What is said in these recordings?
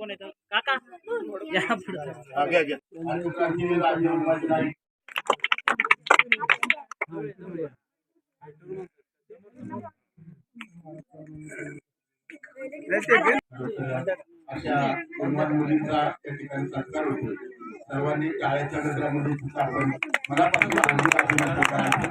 कोण येतं? काका? या अशा मुलींचा त्या ठिकाणी सत्कार होतो. सर्वांनी गजरामध्ये सुद्धा आपण मनापासून आनंद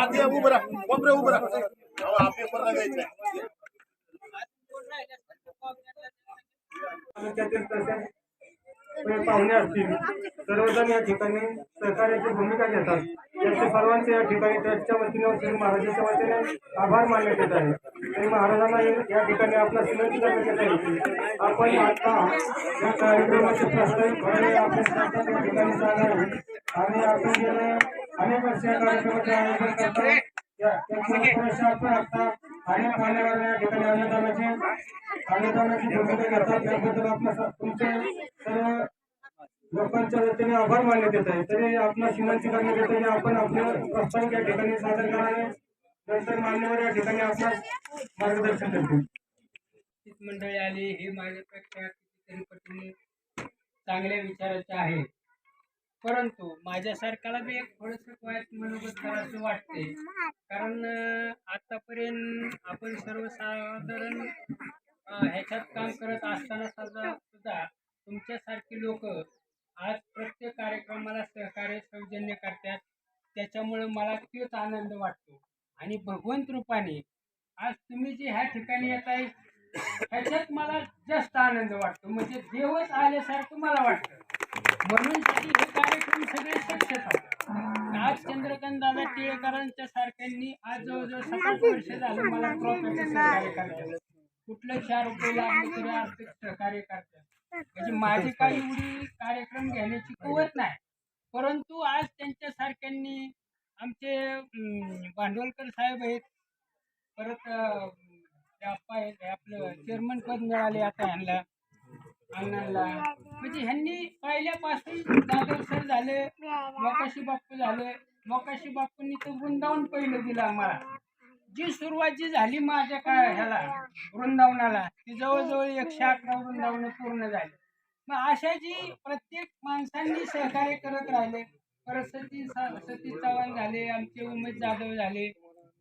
आधी उभं राहा. कोपऱ्या उभं राहा. अहो, हा पेपर लागायचा तालुक्यातील तसेच ते पाहुणे असतील. सर्वजण या ठिकाणी सहकार्याची भूमिका घेतात. त्याचे सर्वांचे या ठिकाणी ट्रस्टच्या वतीने श्री महाराजांच्या वतीने आभार मानण्यात येत आहे श्री महाराजांना या ठिकाणी आपला विनंती करण्यात येत आहे की आपण आता या कार्यक्रमाचे प्रस्तावित भरणे आपल्या या ठिकाणी चालू आहे आणि आपण गेले अनेक वर्ष या कार्यक्रमाचे आयोजन करतो या- त्याची अपयश आपण आता. अनेक मान्यवर या ठिकाणी अनुदानाचे अनुदानाची भूमिका घेतात त्याबद्दल आपल्या स- तुमचे सर्व लोकांच्या वतीने आभार मानण्यात येत आहे. तरी आपला विनंती करण्यात येते की आपण आपलं प्रस्ताव या ठिकाणी सादर करावे. नंतर मान्यवर या ठिकाणी आपल्यास मार्गदर्शन करतील. मंडळी आली. हे माझ्यापेक्षा कितीतरी पटीने चांगल्या विचाराचे आहे. परंतु माझ्यासारख्याला बी एक थोडंसं वाईट मनोगत करायचं वाटते कारण आतापर्यंत आपण सर्वसाधारण ह्याच्यात काम करत असताना सुद्धा सुद्धा तुमच्यासारखी लोक आज प्रत्येक कार्यक्रमाला सहकार्य सौजन्य करतात. त्याच्यामुळे मला तोच आनंद वाटतो. आणि भगवंत रूपाने आज तुम्ही जे ह्या ठिकाणी येत आहे ह्याच्यात मला जास्त आनंद वाटतो. म्हणजे देवच आल्यासारखं मला वाटतं. म्हणून कार्यक्रम सगळे होतात आज चंद्रकांत दादा टिळेकरांच्या सारख्यांनी आज जवळजवळ सतत वर्ष झालं मला कुठलं चार रुपये लागले तरी आर्थिक सहकार्य करतात. म्हणजे माझी काही एवढी कार्यक्रम घेण्याची कुवत नाही. परंतु आज त्यांच्या सारख्यांनी आमचे भांडवलकर साहेब आहेत. परत आपलं चेअरमन पद मिळाले आता ह्यांना अण्णांना. म्हणजे ह्यांनी पहिल्यापासून जाधव सर झाले मोकाशी बाप्पू झाले. मोकाशी बाप्पूंनी तर वृंदावन पहिलं दिलं आम्हाला. जी सुरुवात जी झाली माझ्या काय ह्याला वृंदावनाला ती जवळजवळ एकशे अकरा वृंदावन पूर्ण झाली. मग अशा जी प्रत्येक माणसांनी सहकार्य करत राहिले. परत सती सतीश चव्हाण झाले आमचे उमेश जाधव झाले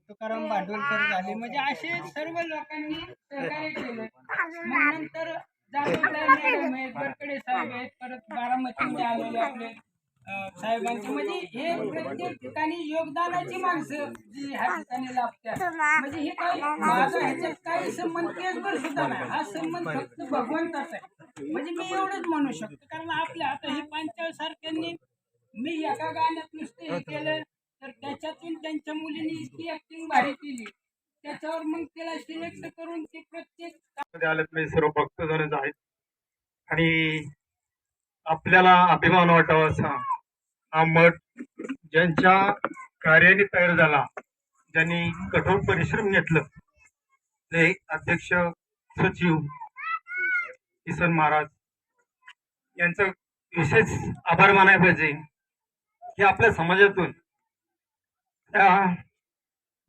तुकाराम भांडवलकर झाले. म्हणजे असे सर्व लोकांनी सहकार्य केलं. मग नंतर जाधव मॅडम आहेत गडकरे साहेब आहेत परत बारामतीमध्ये आलेले आपले साहेबांचे. म्हणजे हे प्रत्येक ठिकाणी योगदानाची माणसं जी ह्या ठिकाणी लाभतात म्हणजे हे काही माझा ह्याच्यात काही संबंध केसभर सुद्धा नाही. हा संबंध फक्त भगवंताचा आहे. म्हणजे मी एवढंच म्हणू शकतो. कारण आपल्या आता ही पांचाळ सारख्यांनी मी एका गाण्यात नुसतं हे केलं तर त्याच्यातून त्यांच्या मुलीने इतकी ऍक्टिंग भारी केली. त्याच्यावर मग त्याला सिलेक्ट करून ते प्रत्येकमध्ये आलेले सर्व भक्तजनच आहेत आणि आपल्याला अभिमान वाटावा असा. हा मठ ज्यांच्या कार्याने तयार झाला ज्यांनी कठोर परिश्रम घेतलं ते अध्यक्ष सचिव किसन महाराज यांचं विशेष आभार मानायला पाहिजे की आपल्या समाजातून त्या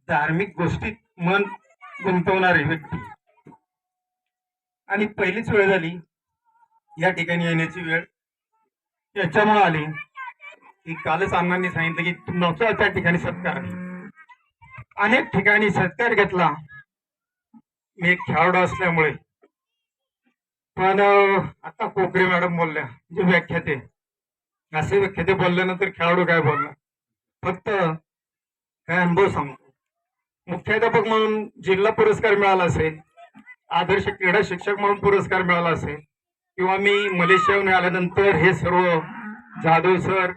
धार्मिक गोष्टीत मन गुंतवणारे व्यक्ती. आणि पहिलीच वेळ झाली या ठिकाणी येण्याची वेळ. याच्यामुळे आली की कालच अण्णांनी सांगितलं की तुमचा त्या ठिकाणी सत्कार. अनेक ठिकाणी सत्कार घेतला. मी एक खेळाडू असल्यामुळे. पण आता कोकरे मॅडम बोलल्या जे व्याख्याते असे व्याख्याते बोलल्यानंतर खेळाडू काय बोलला फक्त काय अनुभव सांगतो मुख्याध्यापक म्हणून जिल्हा पुरस्कार मिळाला असेल आदर्श क्रीडा शिक्षक म्हणून पुरस्कार मिळाला असेल किंवा मी मलेशियाहून आल्यानंतर हे सर्व जाधव सर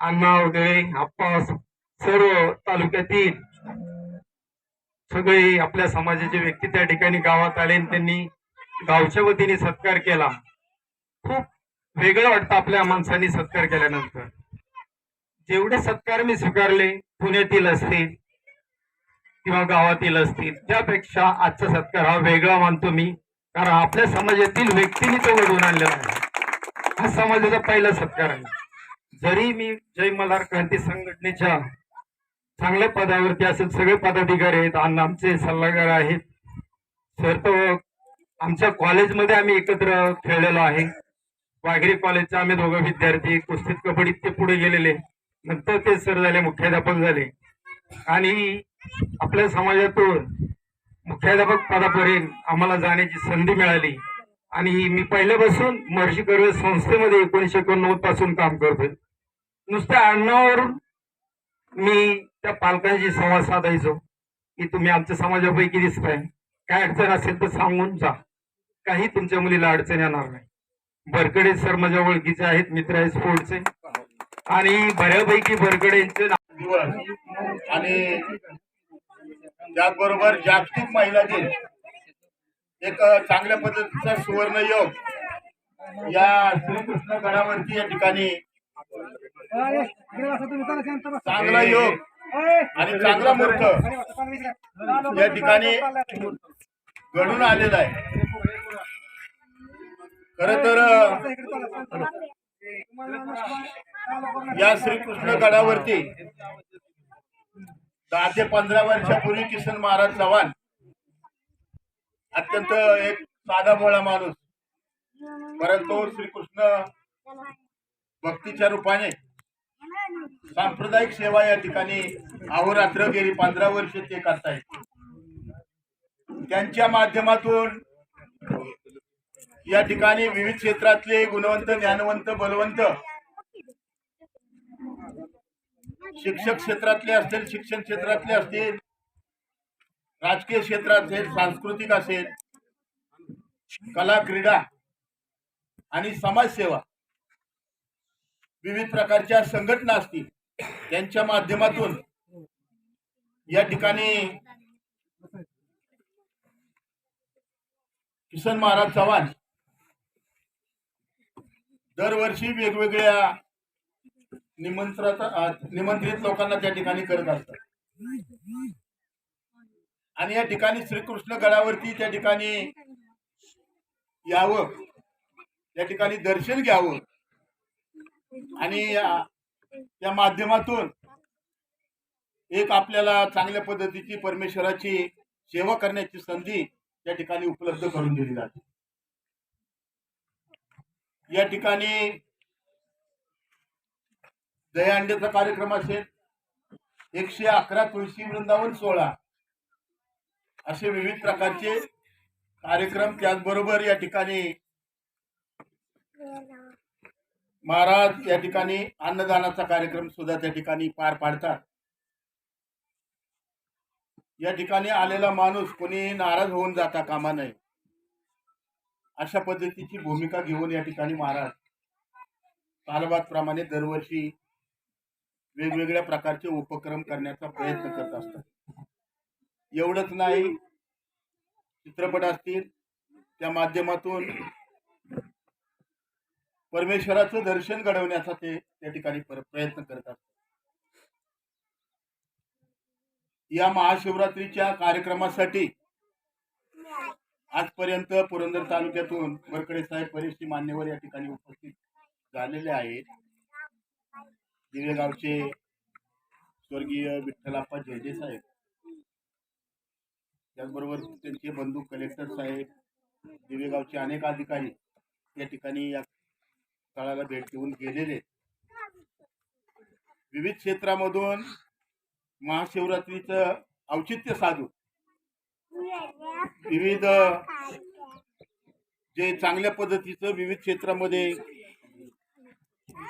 अण्णा वगैरे आप्पा सर्व तालुक्यातील सगळे आपल्या समाजाचे व्यक्ती त्या ठिकाणी गावात आले आणि त्यांनी गावच्या वतीने सत्कार केला. खूप वेगळं वाटतं आपल्या माणसांनी सत्कार केल्यानंतर. जेवढे सत्कार मी स्वीकारले पुण्यातील असतील किंवा गावातील असतील त्यापेक्षा आजचा सत्कार हा वेगळा मानतो मी. कारण आपल्या समाजातील व्यक्तीने तो घडवून आणलेला आहे. हा समाजाचा पहिला सत्कार आहे. जरी मी जय मल्हार क्रांती संघटनेच्या चांगल्या पदावरती असेल सगळे पदाधिकारी आहेत आणि आमचे सल्लागार आहेत. सर तो आमच्या कॉलेजमध्ये आम्ही एकत्र खेळलेलो आहे. वाघरी कॉलेजचे आम्ही दोघं विद्यार्थी कुस्तीत कबड्डीत ते पुढे गेलेले. नंतर ते सर झाले मुख्याध्यापक झाले. आणि आपल्या समाजातून मुख्याध्यापक पदापर्यंत आम्हाला जाण्याची संधी मिळाली. आणि मी पहिल्यापासून महर्षी कर्वे संस्थेमध्ये एकोणीशे एकोणनव्वदपासून काम करतोय. नुसत्या अण्णावरून मी त्या पालकांशी संवाद साधायचो की तुम्ही आमच्या समाजापैकी दिसताय. काय अडचण असेल तर सांगून जा. काही तुमच्या मुलीला अडचण येणार नाही. बरकडे सर माझ्या ओळखीचे आहेत मित्र आहेत स्पोर्टचे आणि बऱ्यापैकी बरकडेंचे आणि त्याचबरोबर जागतिक महिला दिन एक चांगल्या पद्धतीचा सुवर्ण योग या श्रीकृष्ण गडावरती या ठिकाणी चांगला योग आणि चांगला मूर्त या ठिकाणी घडून आलेला आहे. खर तर या श्रीकृष्ण गडावरती दहा ते पंधरा वर्षापूर्वी किसन महाराज चव्हाण अत्यंत एक साधा भोळा माणूस. परंतु श्रीकृष्ण भक्तीच्या रूपाने सांप्रदायिक सेवा या ठिकाणी अहोरात्र गेली पंधरा वर्ष ते करतायत. त्यांच्या माध्यमातून या ठिकाणी विविध क्षेत्रातले गुणवंत ज्ञानवंत बलवंत शिक्षक क्षेत्रातले असतील शिक्षण क्षेत्रातले असतील राजकीय क्षेत्रात असेल सांस्कृतिक असेल कला क्रीडा आणि समाजसेवा विविध प्रकारच्या संघटना असतील त्यांच्या माध्यमातून या ठिकाणी किसन महाराज चव्हाण दरवर्षी वेगवेगळ्या निमंत्रित निमंत्रित लोकांना त्या ठिकाणी करत असतात. आणि या ठिकाणी श्रीकृष्ण गडावरती त्या ठिकाणी यावं त्या ठिकाणी दर्शन घ्यावं. आणि या- त्या माध्यमातून एक आपल्याला चांगल्या पद्धतीची परमेश्वराची सेवा करण्याची संधी त्या ठिकाणी उपलब्ध करून दिली जाते. या ठिकाणी दयांडेचा कार्यक्रम असेल एकशे अकरा तुळशी वृंदावन सोळा असे विविध प्रकारचे कार्यक्रम त्याचबरोबर या ठिकाणी महाराज या ठिकाणी अन्नदानाचा कार्यक्रम सुद्धा त्या ठिकाणी पार पाडतात. या ठिकाणी आलेला माणूस कोणी नाराज होऊन जाता कामा नये अशा पद्धतीची भूमिका घेऊन या ठिकाणी महाराज प्रमाणे दरवर्षी वेगवेगळ्या प्रकारचे उपक्रम करण्याचा प्रयत्न करत असतात. एवढंच नाही चित्रपट असतील त्या माध्यमातून परमेश्वराचं दर्शन घडवण्याचा ते त्या ठिकाणी प्रयत्न करत असतात. या महाशिवरात्रीच्या कार्यक्रमासाठी आजपर्यंत पुरंदर तालुक्यातून वरकडे साहेब बरेचसे मान्यवर या ठिकाणी उपस्थित झालेले आहेत. दिवेगावचे स्वर्गीय विठ्ठलाप्पा जयदे साहेब. त्याचबरोबर त्यांचे बंधू कलेक्टर साहेब दिवेगावचे अनेक अधिकारी या ठिकाणी या स्थळाला भेट देऊन गेलेले. विविध क्षेत्रामधून महाशिवरात्रीचं औचित्य साधू विविध जे चांगल्या पद्धतीचं विविध क्षेत्रामध्ये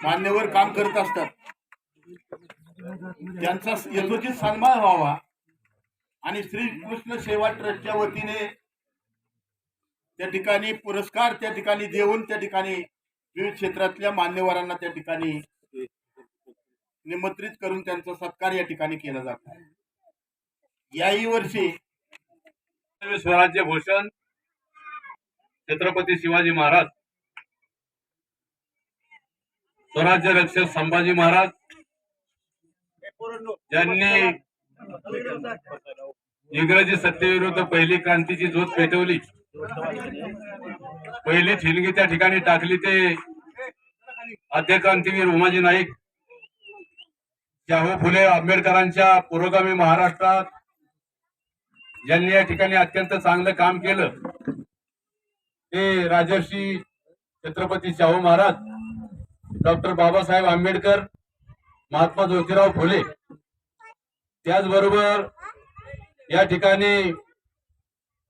मान्यवर काम करत असतात. त्यांचा यथोचित सन्मान व्हावा. आणि श्री कृष्ण सेवा ट्रस्टच्या वतीने त्या ठिकाणी पुरस्कार त्या ठिकाणी देऊन त्या ठिकाणी विविध क्षेत्रातल्या मान्यवरांना त्या ठिकाणी निमंत्रित करून त्यांचा सत्कार या ठिकाणी केला जातो याही वर्षी स्वराज्य भूषण छत्रपती शिवाजी महाराज स्वराज्य रक्षक संभाजी महाराज ज्यांनी इंग्रजी सत्तेविरुद्ध पहिली क्रांतीची ज्योत पेटवली. पहिली ठिणगी त्या ठिकाणी टाकली ते आद्य क्रांतीवीर उमाजी नाईक. शाहू फुले आंबेडकरांच्या पुरोगामी महाराष्ट्रात ज्यांनी या ठिकाणी अत्यंत चांगलं काम केलं. ते राजर्षी छत्रपती शाहू महाराज डॉक्टर बाबासाहेब आंबेडकर महात्मा ज्योतिराव फुले. त्याचबरोबर या ठिकाणी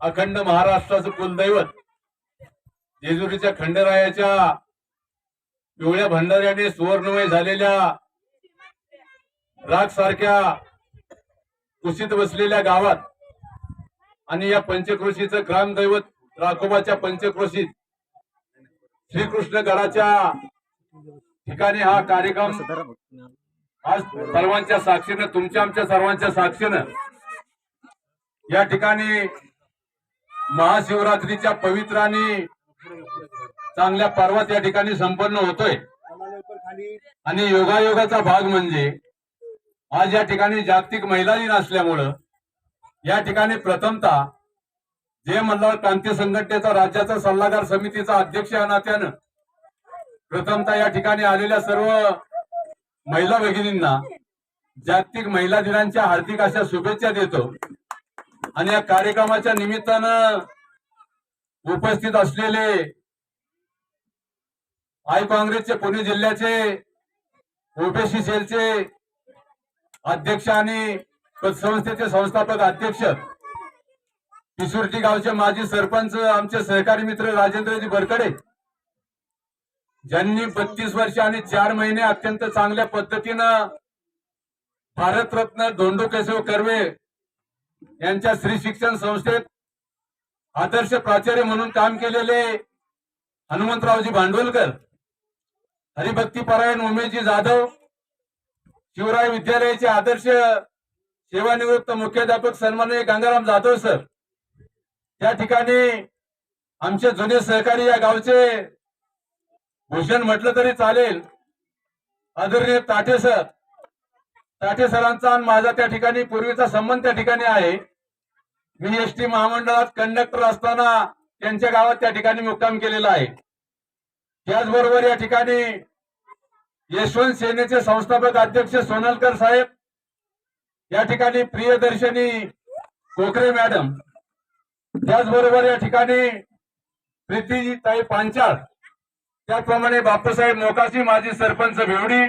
अखंड महाराष्ट्राचं कुलदैवत जेजुरीच्या खंडरायाच्या पिवळ्या भंडाऱ्याने सुवर्णमय झालेल्या राग सारख्या कुशीत बसलेल्या गावात आणि या पंचक्रोशीचं ग्रामदैवत राखोबाच्या पंचक्रोशीत श्रीकृष्ण गडाच्या ठिकाणी हा कार्यक्रम आज सर्वांच्या साक्षीनं तुमच्या आमच्या सर्वांच्या साक्षीनं या ठिकाणी महाशिवरात्रीच्या पवित्र आणि चांगल्या पर्वात या ठिकाणी संपन्न होतोय. आणि योगायोगाचा भाग म्हणजे आज या ठिकाणी जागतिक महिला दिन असल्यामुळं या ठिकाणी प्रथमतः जे मल्हार क्रांती संघटनेचा राज्याचा सल्लागार समितीचा अध्यक्ष या नात्यानं या ठिकाणी आलेल्या सर्व महिला भगिनींना जागतिक महिला दिनांच्या हार्दिक अशा शुभेच्छा देतो. आणि या कार्यक्रमाच्या निमित्तानं उपस्थित असलेले आय काँग्रेसचे पुणे जिल्ह्याचे ओबीसी सेलचे अध्यक्ष आणि पतसंस्थेचे संस्थापक अध्यक्ष पिसुर्टी गावचे माजी सरपंच आमचे सहकारी मित्र राजेंद्रजी बरकडे ज्यांनी बत्तीस वर्ष आणि चार महिने अत्यंत चांगल्या पद्धतीनं भारतरत्न धोंडो केशव कर्वे यांच्या श्री शिक्षण संस्थेत आदर्श प्राचार्य म्हणून काम केलेले हनुमंतरावजी भांडवलकर हरिभक्ती परायण उमेशजी जाधव शिवराय विद्यालयाचे आदर्श सेवानिवृत्त मुख्याध्यापक सन्माननीय गंगाराम जाधव सर. त्या ठिकाणी आमचे जुने सहकारी या गावचे भूषण म्हटलं तरी चालेल. आदरणीय ताठे सर. ताठे सरांचा आणि माझा त्या ठिकाणी पूर्वीचा संबंध त्या ठिकाणी आहे. मी एस टी महामंडळात कंडक्टर असताना त्यांच्या गावात त्या ठिकाणी मुक्काम केलेला आहे. त्याचबरोबर या ठिकाणी यशवंत सेनेचे संस्थापक अध्यक्ष सोनलकर साहेब या ठिकाणी प्रियदर्शनी कोकरे मॅडम त्याचबरोबर या ठिकाणी प्रीती ताई पांचाळ त्याचप्रमाणे बापूसाहेब मोकाशी माजी सरपंच भेवडी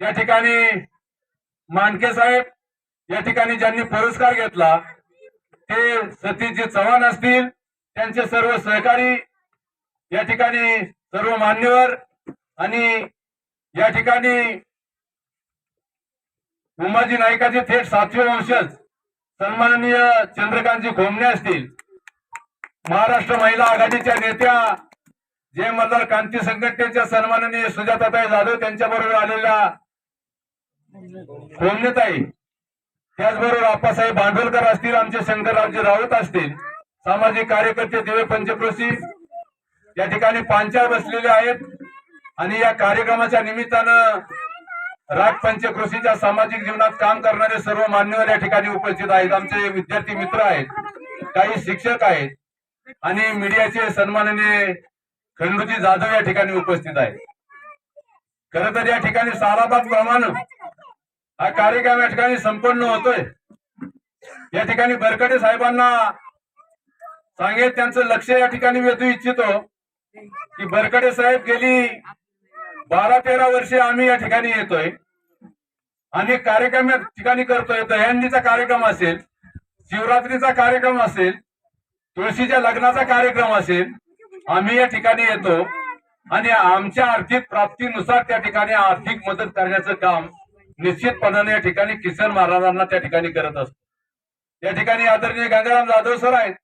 या ठिकाणी मांडके साहेब या ठिकाणी ज्यांनी पुरस्कार घेतला ते सतीशजी चव्हाण असतील त्यांचे सर्व सहकारी या ठिकाणी सर्व मान्यवर आणि या ठिकाणी उमाजी नाईकाचे थेट सातवे वंशज सन्माननीय चंद्रकांतजी खोमणे असतील. महाराष्ट्र महिला आघाडीच्या नेत्या जे मल्हार क्रांती संघटनेच्या सन्माननीय सुजाताताई जाधव त्यांच्या बरोबर आलेल्या खोमनेताई त्याचबरोबर आप्पासाहेब भांडवलकर असतील आमचे शंकररावजी राऊत असतील सामाजिक कार्यकर्ते दिवे पंचक्रोशी या ठिकाणी पांचाळ बसलेले आहेत. आणि या कार्यक्रमाच्या निमित्तानं राग पंचकृषीच्या सामाजिक जीवनात काम करणारे सर्व मान्यवर या ठिकाणी उपस्थित आहेत. आमचे विद्यार्थी मित्र आहेत काही शिक्षक आहेत आणि मीडियाचे सन्माननीय खंडूजी जाधव या ठिकाणी उपस्थित आहे. खर तर या ठिकाणी साराबाग प्रमाण हा कार्यक्रम या ठिकाणी संपन्न होतोय. या ठिकाणी बरकटे साहेबांना सांगेल त्यांचं लक्ष या ठिकाणी वेधू इच्छितो की बरकटे साहेब गेली बारा तेरा वर्षे आम्ही या ठिकाणी येतोय. आणि कार्यक्रम या ठिकाणी करतोय. दहंडीचा कार्यक्रम असेल शिवरात्रीचा कार्यक्रम असेल तुळशीच्या लग्नाचा कार्यक्रम असेल आम्ही या ठिकाणी येतो आणि आमच्या आर्थिक प्राप्तीनुसार त्या ठिकाणी आर्थिक मदत करण्याचं काम निश्चितपणाने या ठिकाणी किसन महाराजांना त्या ठिकाणी करत असतो. या ठिकाणी आदरणीय गंगाराम जाधव सर आहेत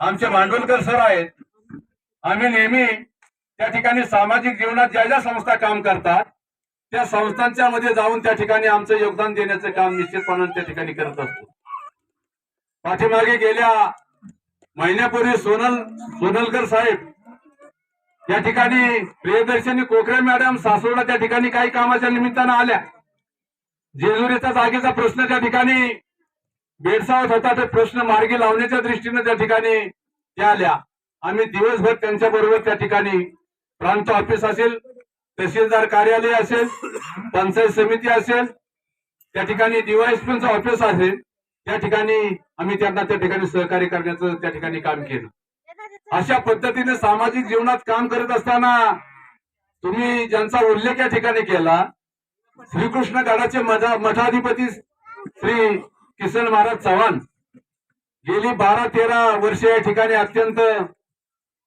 आमचे भांडवलकर सर आहेत. आम्ही नेहमी त्या ठिकाणी सामाजिक जीवनात ज्या ज्या संस्था काम करतात त्या संस्थांच्या मध्ये जाऊन त्या ठिकाणी आमचं योगदान देण्याचं काम निश्चितपणाने त्या ठिकाणी करत असतो. पाठीमागे गेल्या महिन्यापूर्वी सोनल सोनलकर साहेब या ठिकाणी प्रियदर्शनी कोकरे मॅडम सासवडा त्या ठिकाणी काही कामाच्या निमित्तानं आल्या. जेजुरीचा जागेचा प्रश्न त्या ठिकाणी भेडसावत होता ते प्रश्न मार्गी लावण्याच्या दृष्टीने त्या ठिकाणी त्या आल्या. आम्ही दिवसभर त्यांच्या बरोबर त्या ठिकाणी प्रांत ऑफिस असेल तहसीलदार कार्यालय असेल पंचायत समिती असेल त्या ठिकाणी डीवायएसपीचं ऑफिस असेल. त्या ठिकाणी आम्ही त्यांना त्या ठिकाणी सहकार्य करण्याचं त्या ठिकाणी काम केलं. अशा पद्धतीने सामाजिक जीवनात काम करत असताना तुम्ही ज्यांचा उल्लेख या ठिकाणी केला श्रीकृष्ण गडाचे मठाधिपती श्री किसन महाराज चव्हाण गेली बारा तेरा वर्षे या ठिकाणी अत्यंत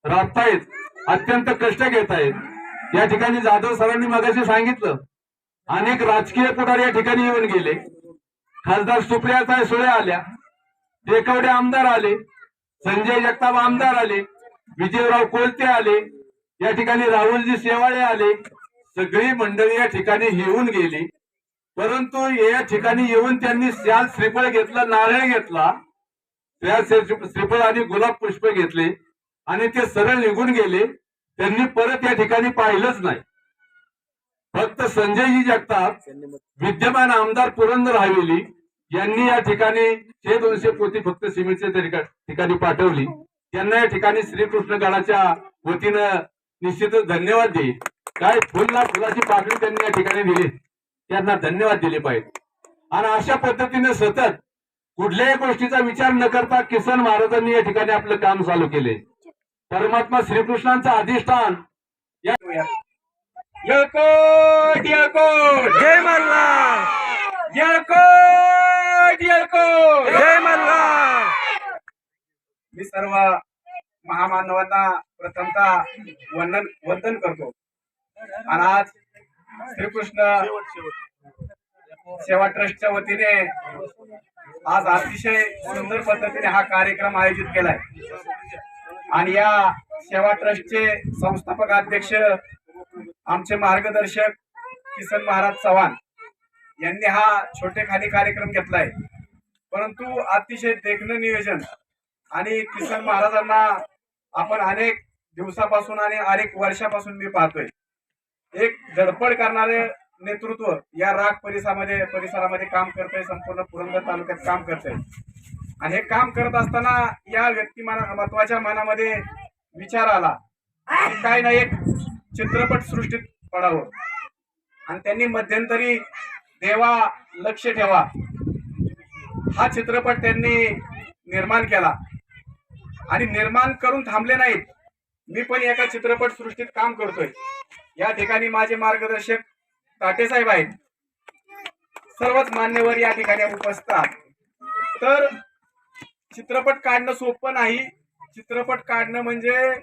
राबतायत अत्यंत कष्ट घेत आहेत या ठिकाणी जाधव सरांनी मगाशी सांगितलं अनेक राजकीय पुढारी या ठिकाणी येऊन गेले. खासदार सुप्रिया सुळे आल्या. टेकवडे आमदार आले. संजय जगताप आमदार आले. विजयराव कोलते आले. या ठिकाणी राहुलजी शेवाळे आले. सगळी मंडळी या ठिकाणी येऊन गेली. परंतु या ठिकाणी येऊन त्यांनी शाल श्रीफळ घेतला नारळ घेतला. त्या श्रीफळ आणि गुलाब पुष्प घेतले. आणि ते सरळ निघून गेले. त्यांनी परत या ठिकाणी पाहिलंच नाही. फक्त संजयजी जगताप विद्यमान आमदार पुरंदर हवेली यांनी या ठिकाणी हे दोनशे पोती फक्त सिमेंटच्या ठिकाणी पाठवली. त्यांना या ठिकाणी श्रीकृष्ण गडाच्या वतीनं निश्चितच धन्यवाद देईल. काय फुलला फुलाची पाकळी त्यांनी या ठिकाणी दिली. त्यांना धन्यवाद दिले पाहिजे. आणि अशा पद्धतीने सतत कुठल्याही गोष्टीचा विचार न करता किसन महाराजांनी या ठिकाणी आपलं काम चालू केले. परमात्मा श्रीकृष्णांचं अधिष्ठान या येळकोट येळकोट जय मल्हार येळकोट येळकोट जय मल्हार मी सर्व महामानवांना प्रथमतः वंदन वंदन करतो. आणि आज श्रीकृष्ण सेवा ट्रस्टच्या वतीने आज अतिशय सुंदर पद्धतीने हा कार्यक्रम आयोजित केलाय. आणि या सेवा ट्रस्टचे संस्थापक अध्यक्ष आमचे मार्गदर्शक किसन महाराज चव्हाण यांनी हा छोटे खाली कार्यक्रम घेतलाय. परंतु अतिशय देखणं नियोजन आणि किसन महाराजांना आपण अनेक दिवसापासून आणि अनेक वर्षापासून मी पाहतोय. एक धडपड करणारे नेतृत्व या राग परिसरामध्ये परिसरामध्ये काम करतंय संपूर्ण पुरंदर तालुक्यात काम करतंय. आणि हे काम करत असताना या व्यक्तिमाना महत्त्वाच्या मनामध्ये विचार आला काय ना एक चित्रपट सृष्टीत पडावं. आणि त्यांनी मध्यंतरी देवा लक्ष ठेवा. हा चित्रपट त्यांनी निर्माण केला. आणि निर्माण करून थांबले नाहीत. मी पण एका चित्रपट सृष्टीत काम करतोय. या ठिकाणी माझे मार्गदर्शक ताटेसाहेब आहेत. सर्वच मान्यवर या ठिकाणी उपस्थित तर चित्रपट काढणं सोपं नाही. चित्रपट काढणं म्हणजे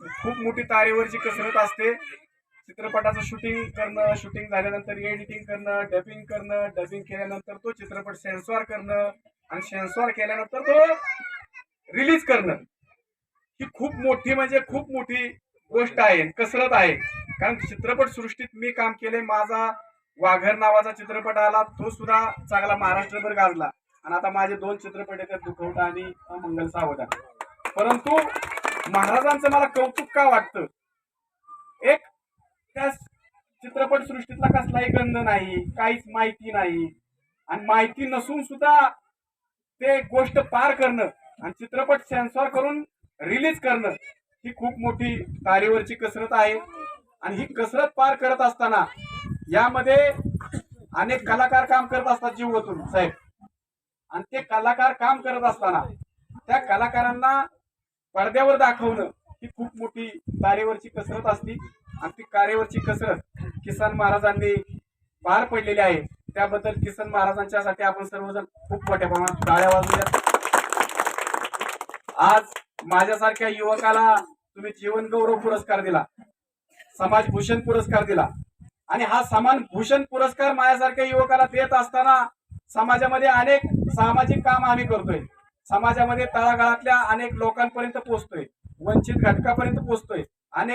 खूप मोठी तारेवरची कसरत असते चित्रपटाचं शूटिंग करणं शूटिंग झाल्यानंतर एडिटिंग करणं डबिंग करणं डबिंग केल्यानंतर तो चित्रपट सेन्सॉर करणं आणि सेन्सॉर केल्यानंतर तो रिलीज करणं. ही खूप मोठी म्हणजे खूप मोठी गोष्ट आहे कसरत आहे. कारण चित्रपट सृष्टीत मी काम केले माझा वाघर नावाचा चित्रपट आला तो सुद्धा चांगला महाराष्ट्रभर गाजला. आणि आता माझे दोन चित्रपट येतात दुखवटा आणि मंगल सावधान. परंतु महाराजांचं मला कौतुक का वाटतं? एक त्या चित्रपट सृष्टीतला कसलाही गंध नाही काहीच माहिती नाही. आणि माहिती नसून सुद्धा ते गोष्ट पार करणं आणि चित्रपट सेन्सॉर करून रिलीज करणं ही खूप मोठी तारेवरची कसरत आहे. आणि ही कसरत पार करत असताना यामध्ये अनेक कलाकार काम करत असतात जीव साहेब. आणि ते कलाकार काम करत असताना त्या कलाकारांना पडद्यावर दाखवणं ही खूप मोठी तारेवरची कसरत असती. आणि ती कार्यावरची कसरत किसन महाराजांनी पार पडलेली आहे. त्याबद्दल किसन महाराजांच्यासाठी आपण सर्वजण खूप मोठ्या प्रमाणात टाळ्या वाजवूया आज माझ्यासारख्या युवकाला तुम्ही जीवन गौरव पुरस्कार दिला. समाज भूषण पुरस्कार दिला. आणि हा समान भूषण पुरस्कार माझ्यासारख्या युवकाला देत असताना समाजामध्ये अनेक सामाजिक काम आम्ही करतोय. समाजामध्ये तळागाळातल्या अनेक लोकांपर्यंत पोहोचतोय वंचित घटकापर्यंत पोहोचतोय.